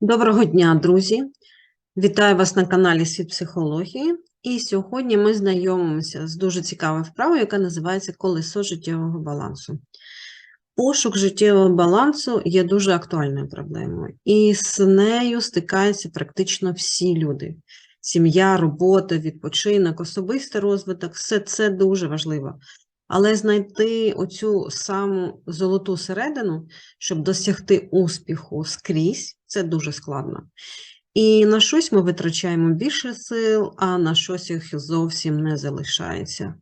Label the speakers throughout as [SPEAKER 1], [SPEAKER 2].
[SPEAKER 1] Доброго дня, друзі! Вітаю вас на каналі Світ психології. І сьогодні ми знайомимося з дуже цікавою вправою, яка називається Колесо життєвого балансу. Пошук життєвого балансу є дуже актуальною проблемою, і з нею стикаються практично всі люди. Сім'я, робота, відпочинок, особистий розвиток все це дуже важливо. Але знайти оцю саму золоту середину, щоб досягти успіху скрізь, це дуже складно. І на щось ми витрачаємо більше сил, а на щось їх зовсім не залишається.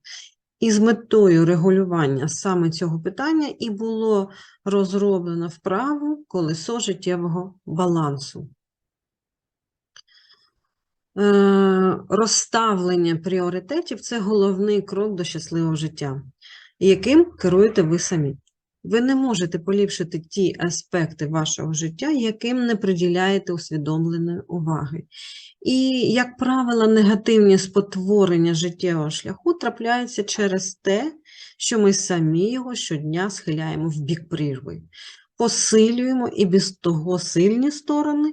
[SPEAKER 1] І з метою регулювання саме цього питання і було розроблено вправу колесо життєвого балансу. Е, Розставлення пріоритетів це головний крок до щасливого життя, яким керуєте ви самі. Ви не можете поліпшити ті аспекти вашого життя, яким не приділяєте усвідомленої уваги. І, як правило, негативні спотворення життєвого шляху трапляються через те, що ми самі його щодня схиляємо в бік прірви, посилюємо і без того сильні сторони,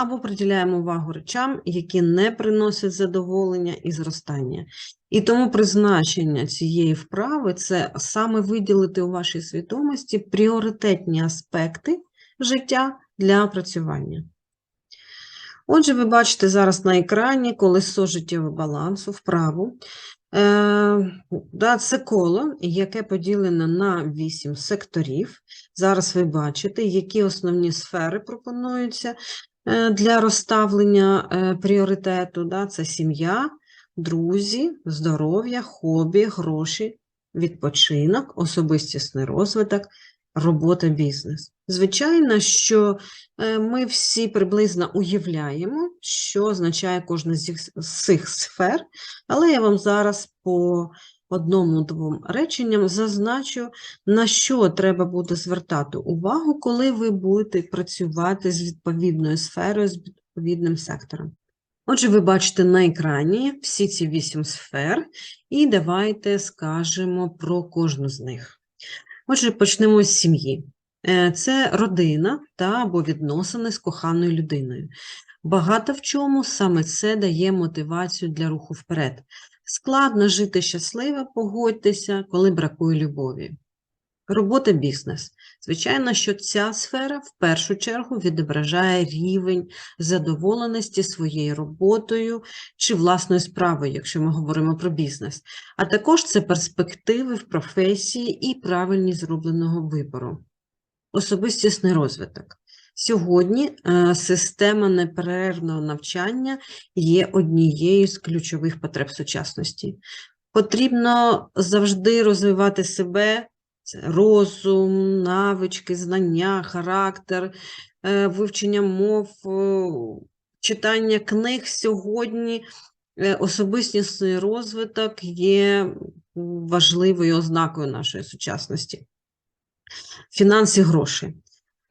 [SPEAKER 1] або приділяємо увагу речам, які не приносять задоволення і зростання. І тому призначення цієї вправи це саме виділити у вашій свідомості пріоритетні аспекти життя для опрацювання. Отже, ви бачите зараз на екрані колесо життєвого балансу вправу. Е, Це коло, яке поділене на 8 секторів. Зараз ви бачите, які основні сфери пропонуються для розставлення е, пріоритету. Да, Це сім'я, друзі, здоров'я, хобі, гроші, відпочинок, особистісний розвиток, робота, бізнес. Звичайно, що е, ми всі приблизно уявляємо, що означає кожна з цих сфер, але я вам зараз по одному-двом реченням зазначу, на що треба буде звертати увагу, коли ви будете працювати з відповідною сферою, з відповідним сектором. Отже, ви бачите на екрані всі ці вісім сфер, і давайте скажемо про кожну з них. Отже, почнемо з сім'ї. Е, Це родина та або відносини з коханою людиною. Багато в чому саме це дає мотивацію для руху вперед. Складно жити щасливо, погодьтеся, коли бракує любові. Робота бізнес. Звичайно, що ця сфера в першу чергу відображає рівень задоволеності своєю роботою чи власною справою, якщо ми говоримо про бізнес. А також це перспективи в професії і правильність зробленого вибору. Особистісний розвиток. Сьогодні е, система неперервного навчання є однією з ключових потреб сучасності. Потрібно завжди розвивати себе, розум, навички, знання, характер, е, вивчення мов, е, читання книг сьогодні. Особистісний розвиток є важливою ознакою нашої сучасності. Фінанси, гроші.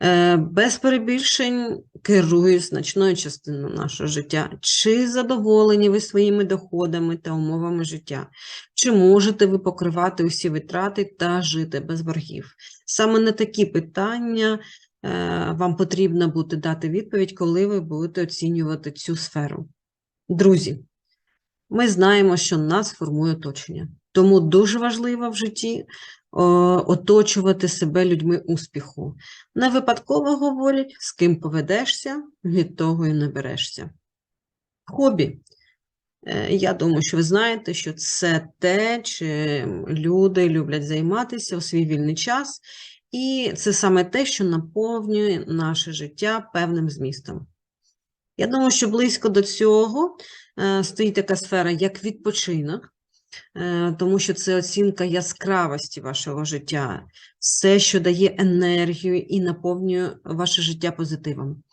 [SPEAKER 1] Е, Без перебільшень керують значною частиною нашого життя. Чи задоволені ви своїми доходами та умовами життя? Чи можете ви покривати усі витрати та жити без боргів? Саме на такі питання е, вам потрібно буде дати відповідь, коли ви будете оцінювати цю сферу. Друзі, ми знаємо, що нас формує оточення. Тому дуже важливо в житті о, оточувати себе людьми успіху. Не випадково говорять, з ким поведешся, від того і наберешся. Хобі. Е, Я думаю, що ви знаєте, що це те, чим люди люблять займатися у свій вільний час, і це саме те, що наповнює наше життя певним змістом. Я думаю, що близько до цього е, стоїть така сфера, як відпочинок, е, тому що це оцінка яскравості вашого життя, все, що дає енергію і наповнює ваше життя позитивом.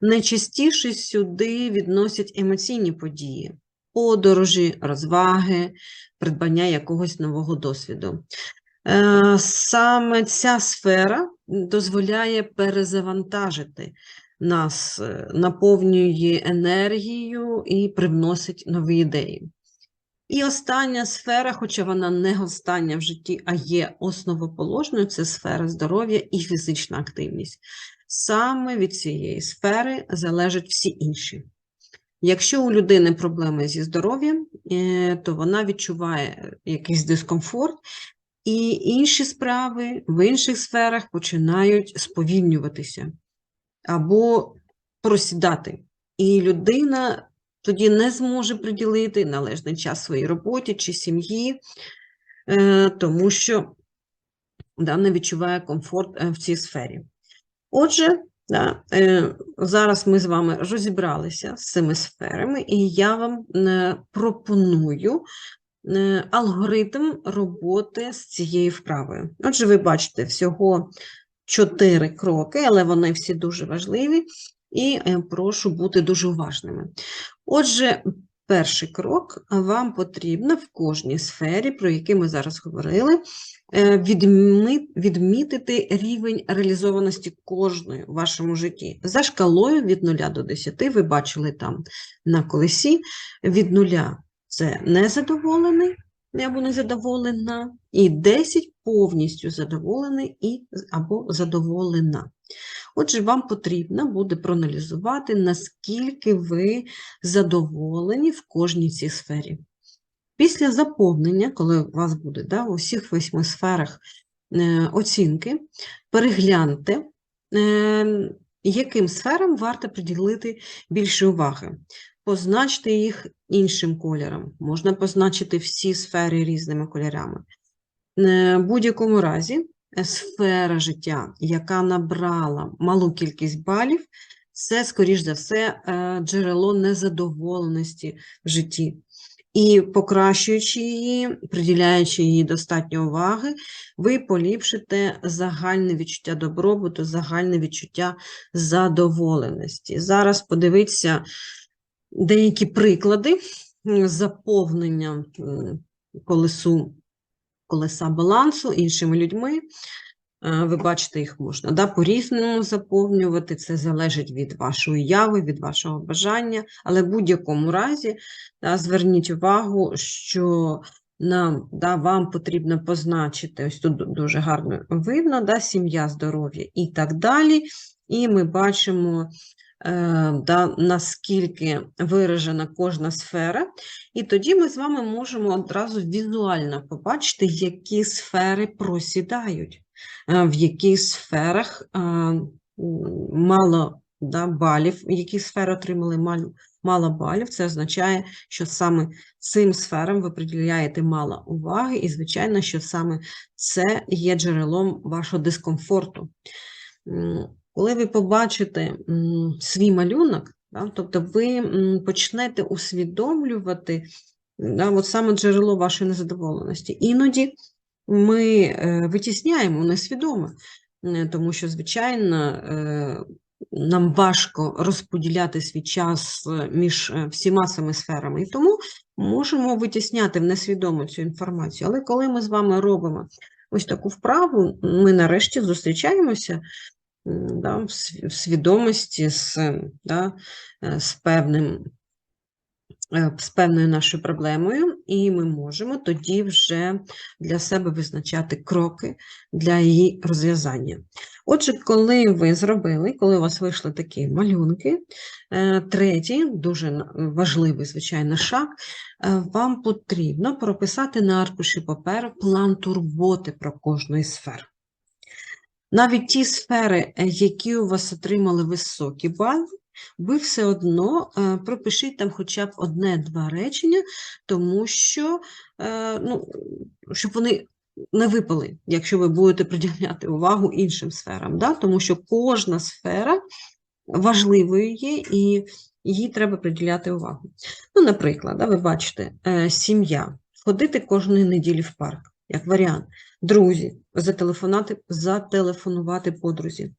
[SPEAKER 1] Найчастіше сюди відносять емоційні події, подорожі, розваги, придбання якогось нового досвіду. Е, Саме ця сфера дозволяє перезавантажити нас, е, наповнює енергією і привносить нові ідеї. І остання сфера, хоча вона не остання в житті, а є основоположною, це сфера здоров'я і фізична активність. саме від цієї сфери залежать всі інші. Якщо у людини проблеми зі здоров'ям, е, то вона відчуває якийсь дискомфорт, і інші справи в інших сферах починають сповільнюватися або просідати. І людина тоді не зможе приділити належний час своїй роботі чи сім'ї, е, тому що да, не відчуває комфорт е, в цій сфері. Отже, да, е, зараз ми з вами розібралися з цими сферами, і я вам пропоную алгоритм роботи з цією вправою. Отже, ви бачите всього чотири кроки, але вони всі дуже важливі, і прошу бути дуже уважними. Отже, перший крок вам потрібно в кожній сфері, про які ми зараз говорили, е, відмітити рівень реалізованості кожної в вашому житті. За шкалою від 0 до 10, ви бачили там на колесі, від 0 це незадоволений або незадоволена, і 10 повністю задоволений і, або задоволена. Отже, вам потрібно буде проаналізувати, наскільки ви задоволені в кожній цій сфері. Після заповнення, коли у вас буде да, у всіх восьми сферах е, оцінки, перегляньте, е, яким сферам варто приділити більше уваги. Позначте їх іншим кольором. Можна позначити всі сфери різними кольорами. Е, В будь-якому разі, сфера життя, яка набрала малу кількість балів, це, скоріш за все, е, джерело незадоволеності в житті. І покращуючи її, приділяючи їй достатньо уваги, ви поліпшите загальне відчуття добробуту, загальне відчуття задоволеності. Зараз подивіться деякі приклади заповнення колесу, колеса балансу іншими людьми. Е, Ви бачите, їх можна да, по-різному заповнювати, це залежить від вашої уяви, від вашого бажання, але в будь-якому разі да, зверніть увагу, що нам, да, вам потрібно позначити, ось тут дуже гарно видно, да, сім'я, здоров'я і так далі. І ми бачимо, да, наскільки виражена кожна сфера, і тоді ми з вами можемо одразу візуально побачити, які сфери просідають е, в яких сферах е, мало да, балів, які сфери отримали мало, мало балів, це означає, що саме цим сферам ви приділяєте мало уваги, і, звичайно, що саме це є джерелом вашого дискомфорту. Коли ви побачите свій малюнок, да, тобто ви почнете усвідомлювати да, от саме джерело вашої незадоволеності. Іноді ми е, витісняємо несвідомо, е, тому що, звичайно, е, нам важко розподіляти свій час між всіма цими сферами, і тому можемо витісняти в несвідомо цю інформацію. Але коли ми з вами робимо ось таку вправу, ми нарешті зустрічаємося да, в свідомості з, да, е, з певним е, з певною нашою проблемою, і ми можемо тоді вже для себе визначати кроки для її розв'язання. Отже, коли ви зробили, коли у вас вийшли такі малюнки, е, третій, дуже важливий, звичайно, шаг, вам потрібно прописати на аркуші паперу план турботи про кожну із сфер. Навіть ті сфери, е, які у вас отримали високі бали, ви все одно е, пропишіть там хоча б одне-два речення, тому що, е, ну, щоб вони не випали, якщо ви будете приділяти увагу іншим сферам, да? тому що кожна сфера важливою є і їй треба приділяти увагу. Ну, наприклад, да, ви бачите, сім'я, ходити кожної неділі в парк, як варіант. Друзі, зателефонувати, зателефонувати подрузі.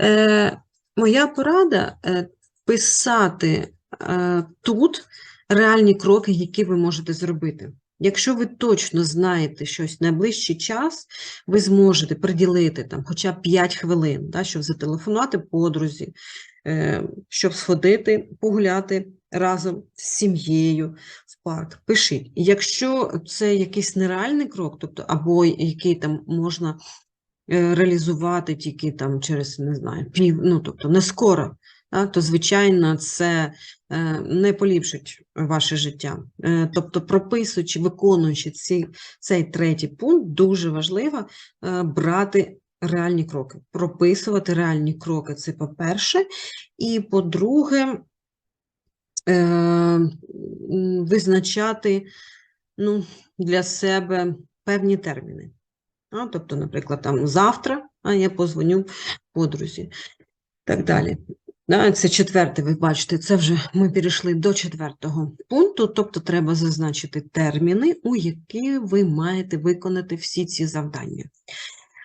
[SPEAKER 1] Е, моя порада е, писати е, тут реальні кроки, які ви можете зробити. Якщо ви точно знаєте щось найближчий час, ви зможете приділити там хоча б 5 хвилин, да, щоб зателефонувати подрузі, е, щоб сходити, погуляти разом з сім'єю парк. Пишіть. Якщо це якийсь нереальний крок, тобто або який там можна е, реалізувати тільки там через, не знаю, пів, ну, тобто не скоро, так, то, звичайно, це е, не поліпшить ваше життя. Е, Тобто, прописуючи, виконуючи ці, цей третій пункт, дуже важливо брати реальні кроки, прописувати реальні кроки. Це по-перше. І по-друге, е, визначати ну, для себе певні терміни. А, тобто, наприклад, там завтра а я позвоню подрузі. Так далі. Да, це четверте, ви бачите, це вже ми перейшли до четвертого пункту, тобто треба зазначити терміни, у які ви маєте виконати всі ці завдання.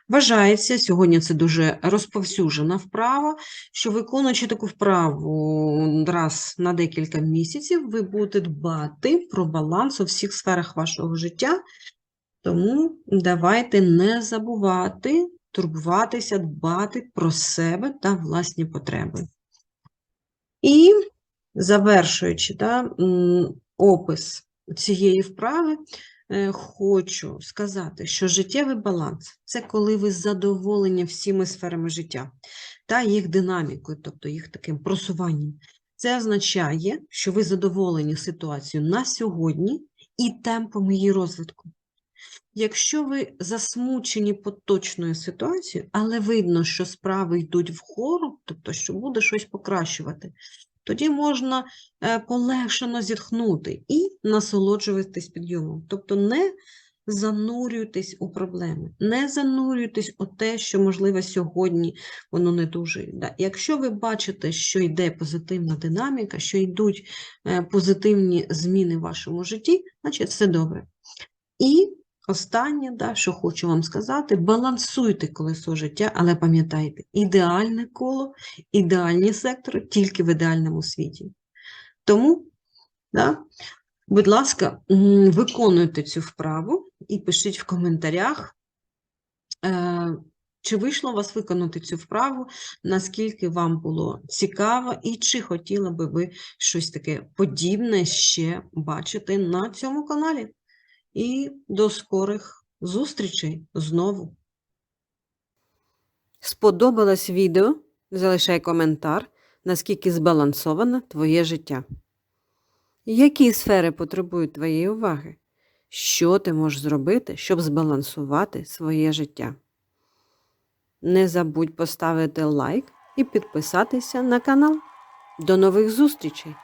[SPEAKER 1] Вважається, сьогодні це дуже розповсюджена вправа, що виконуючи таку вправу раз на декілька місяців, ви будете дбати про баланс у всіх сферах вашого життя. Тому давайте не забувати турбуватися, дбати про себе та власні потреби. І завершуючи да, опис цієї вправи, хочу сказати, що життєвий баланс це коли ви задоволені всіми сферами життя та їх динамікою, тобто їх таким просуванням. Це означає, що ви задоволені ситуацією на сьогодні і темпом її розвитку. Якщо ви засмучені поточною ситуацією, але видно, що справи йдуть вгору, тобто, що буде щось покращувати, тоді можна е, полегшено зітхнути і насолоджуватись підйомом. Тобто не занурюйтесь у проблеми, не занурюйтесь у те, що, можливо, сьогодні воно не дуже йде. Якщо ви бачите, що йде позитивна динаміка, що йдуть е, позитивні зміни в вашому житті, значить все добре. І Останнє, да, що хочу вам сказати, балансуйте колесо життя, але пам'ятайте, ідеальне коло, ідеальні сектори тільки в ідеальному світі. Тому, да, будь ласка, виконуйте цю вправу і пишіть в коментарях, е, чи вийшло у вас виконати цю вправу, наскільки вам було цікаво, і чи хотіли би ви щось таке подібне ще бачити на цьому каналі. І до скорих зустрічей знову.
[SPEAKER 2] Сподобалось відео? Залишай коментар, наскільки збалансоване твоє життя. Які сфери потребують твоєї уваги? Що ти можеш зробити, щоб збалансувати своє життя? Не забудь поставити лайк і підписатися на канал. До нових зустрічей!